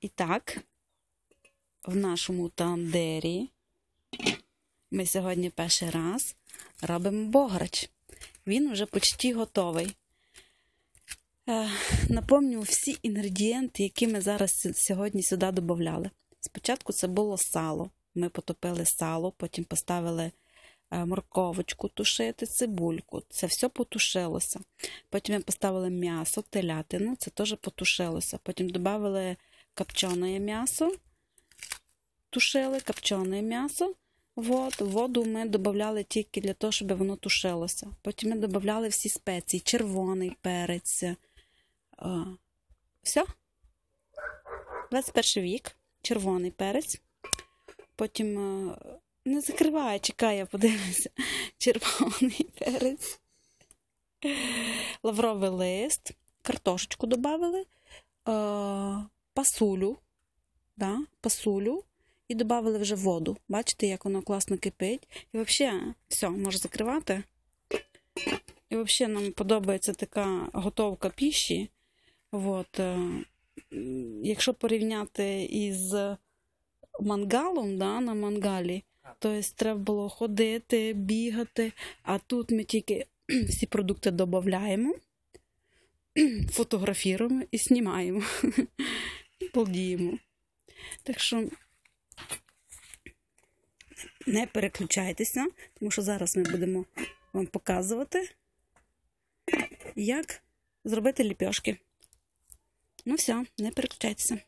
І так, в нашому тандері ми сьогодні перший раз робимо бограч. Він вже почти готовий. Е, Напомню всі інгредієнти, які ми зараз сьогодні сюди додавали. Спочатку це було сало. Ми потопили сало, потім поставили е, морковочку тушити, цибульку. Це все потушилося. Потім ми поставили м'ясо, телятину, це теж потушилося. Потім додали копчене м'ясо, тушили копчене м'ясо. Вот, воду ми додавали тільки для того, щоб воно тушилося. Потім ми додавали всі спеції, червоний перець. е, Все. 21 вік, червоний перець. Потім е, не закриває, чекає, подивимося. Червоний перець. Лавровий лист, картошечку додали, пасулю, да, пасулю, і додали вже воду. Бачите, як воно класно кипить. І взагалі, все, можна закривати. І взагалі нам подобається така готовка піші. От, е, якщо порівняти із мангалом да, на мангалі, то есть треба було ходити, бігати, а тут ми тільки всі продукти додаємо, фотографіруємо і знімаємо. Полдіємо. Так що не переключайтеся, тому що зараз ми будемо вам показувати, як зробити ліпьошки. Ну все, не переключайтеся.